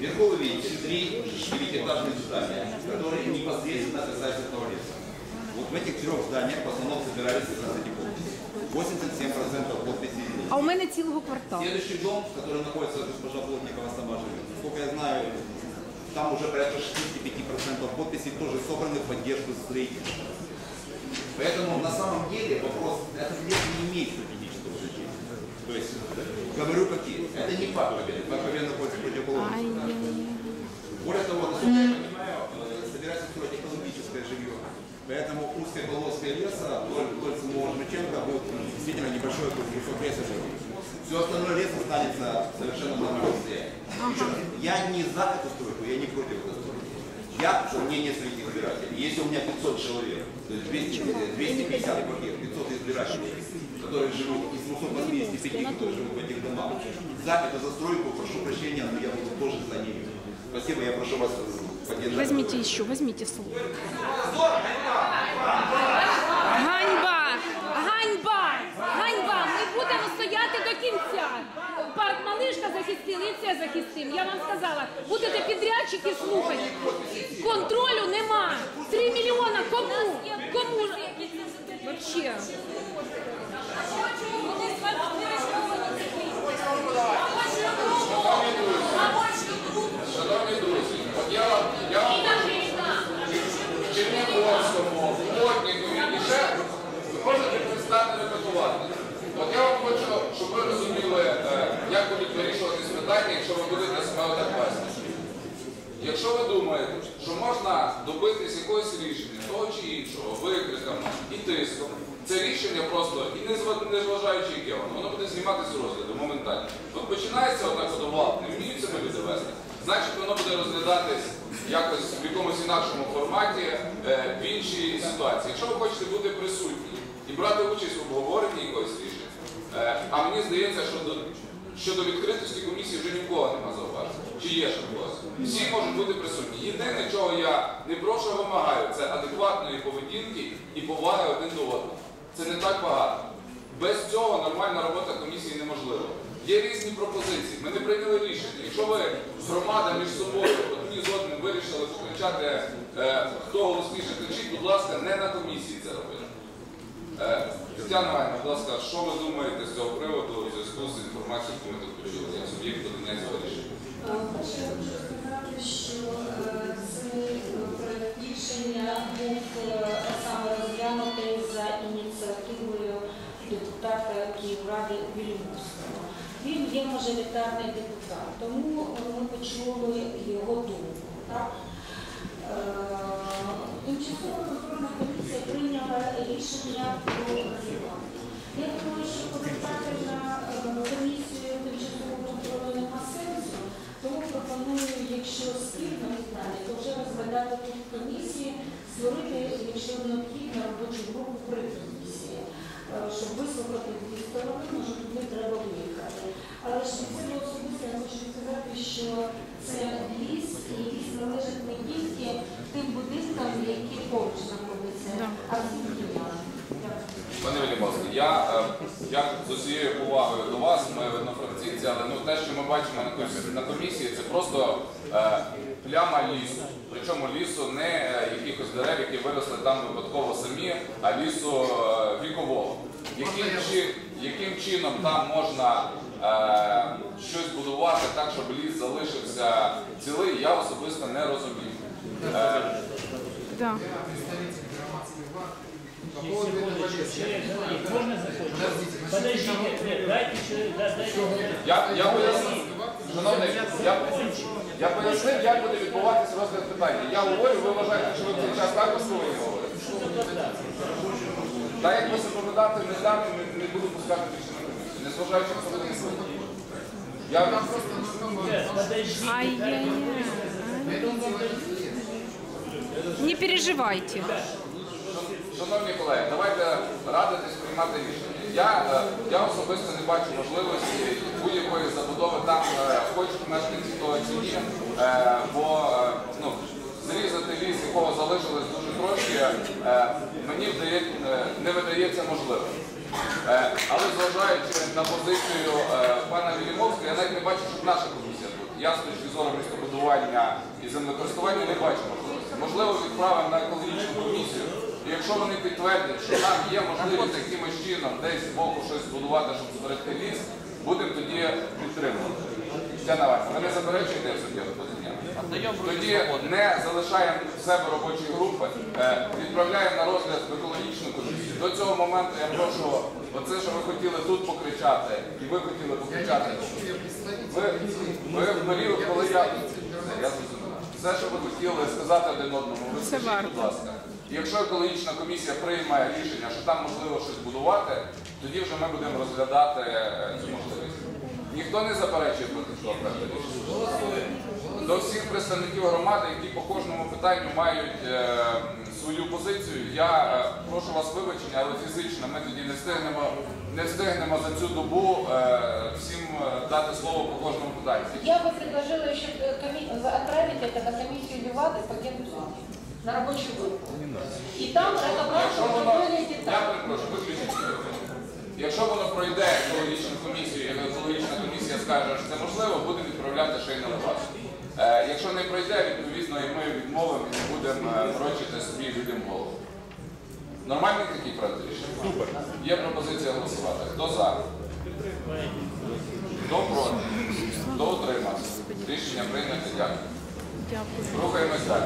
Вверху вы видите три девятиэтажных здания, которые непосредственно касаются леса. Вот в этих трех зданиях в основном собирались эти подписи. 87% подписей. А у мене цілого кварталу. Следующий дом, в котором находится госпожа Плотникова, сама живет. Насколько я знаю, там уже порядка 65% подписей тоже собраны в поддержку строительства. Поэтому на самом деле вопрос, лес не Узкая полоска леса вдоль, вдоль самого Жмаченко будет м, действительно небольшой кусок леса. Все остальное лес останется совершенно в нормальном состоянии. Я не за эту стройку, я не против этой стройки. Я, что мнение среди избирателей, если у меня 500 человек, то есть 200, э, 250 квартир, 500 избирателей, которые живут из 285, которые живут в этих домах, за эту застройку, прошу прощения, но я буду тоже за нее. Спасибо, я прошу вас э, поддержать. Возьмите еще, возьмите слово. Ганьба! Ганьба! Ганьба! Ми будемо стояти до кінця. Парк Малишка захистили, і це захистим. Я вам сказала, будете підрядчики слухати. Контролю нема. Три мільйона кому? Кому? Вообще. Шановні друзі, от я вам я вам в Чернігівському, в Плотнікові і ще ви можете перестати репетувати. От я вам хочу, щоб ви розуміли, е, як будуть вирішуватись питання, якщо ви будете себе так вести. Якщо ви думаєте, що можна добитись якогось рішення, того чи іншого, викриками і тиском, це рішення просто, і не зважаючи яке воно, воно буде зніматися з розгляду моментально. От починається отак от влад, не вміють себе люди вести, значить воно буде розглядатись якось в якомусь інакшому форматі, е, в іншій ситуації. Якщо ви хочете бути присутні і брати участь в обговоренні якогось рішення, е, а мені здається, що до Щодо відкритості комісії вже нікого нема зауважень. Є ще когось? Всі можуть бути присутні. Єдине, чого я не прошу, а вимагаю, це адекватної поведінки і поваги один до одного. Це не так багато. Без цього нормальна робота комісії неможлива. Є різні пропозиції. Ми не прийняли рішення. Якщо ви громада між собою одні з одним вирішили покричати, е, хто голосніше кричить, будь ласка, не на комісії це робити. Е, Тетяна Іванівна, будь ласка, що ви думаєте з цього приводу у зв'язку з інформацією, яку ми тут почули, як суб'єкт подання цього рішення? Я хочу сказати, що е, цей е, рішення був е, саме розглянутий за ініціативою депутата Київради Вільнюсова. Він є мажоритарний депутат, тому ми почули його думку. Е, Тимчасова контрольна комісія прийняла рішення про розірвання. Я думаю, що повертати на е, комісію тимчасового контролю нема сенсу, тому пропоную, якщо спільно питання, то вже розглядати тут комісії, створити, якщо необхідно, робочу групу при комісії, е, щоб вислухати дві сторони, може туди треба виїхати. Але ж від себе особисто я хочу сказати, що це ліс, і ліс належить не тільки тим будинкам, які поруч знаходяться, а всім ділянкам. Дякую. Пане Велімовський, я, е, я з усією повагою до вас, ми однофракційці, але ну, те, що ми бачимо на комісії, на комісії це просто е, пляма лісу. Причому лісу не е, якихось дерев, які виросли там випадково самі, а лісу е, вікового. Яким, чи, яким чином там можна е, щось будувати так, щоб ліс залишився цілий, я особисто не розумію. Е, Да. По Подождите, нет, дайте да, дайте. Я, я пояснив, шановний, я, я пояснив, як буде відбуватися розгляд питання. Я говорю, ви вважаєте, що ви в цей час також повинні говорити. Так як ви заповідати не дам, не, не буду пускати більше на комісію, незважаючи на слухаю. Я Нет, подождите. Ай-яй-яй. Не переживайте. Шановні колеги, давайте радитись приймати рішення. Я, е, я особисто не бачу можливості будь-якої забудови там, е, хочуть мешканці того чи е, бо ну, зрізати ліс, якого залишилось дуже трошки, мені не видається можливим. Але зважаючи на позицію пана Вілімовського, я навіть не бачу, щоб наша комісія тут. Я з точки зору містобудування і землекористування не бачимо можливості. Можливо, відправимо на екологічну комісію. І якщо вони підтвердять, що там є можливість якимось чином десь з боку щось збудувати, щоб зберегти ліс, будемо тоді підтримувати. Тетяна Іванівна, ви не заперечуєте подання? Тоді не залишаємо в себе робочі групи, е, відправляємо на розгляд в екологічну комісію. До цього моменту я прошу, оце, що ви хотіли тут покричати, і ви хотіли покричати. Ви, ви в коли я... Я. Все, що ви хотіли сказати один одному, ви скажіть, будь ласка. І Якщо екологічна комісія приймає рішення, що там можливо щось будувати, тоді вже ми будемо розглядати е, цю можливість. Ніхто не заперечує проти цього проекту рішення. До всіх представників громади, які по кожному питанню мають е, свою позицію, я е, прошу вас вибачення, але фізично ми тоді не встигнемо, не встигнемо за цю добу е, всім е, дати слово по кожному питанню. Я бы предложила еще э, коми- отправить это на комиссию Левады по генплану, на рабочую группу. И там разобраться Якщо более я детально. перепрошую, виключіть мікрофон. Якщо воно пройде екологічну комісію, і екологічна комісія скаже, що це можливо, будемо відправляти ще й на вас. Е, якщо не пройде, відповідно, і ми відмовимо і не будемо е, морочити собі людям голову. Нормальний такий проект рішення? Супер. Є пропозиція голосувати. Хто за? Хто проти? Хто утримався? Рішення прийнято. Дякую. Рухаємось далі.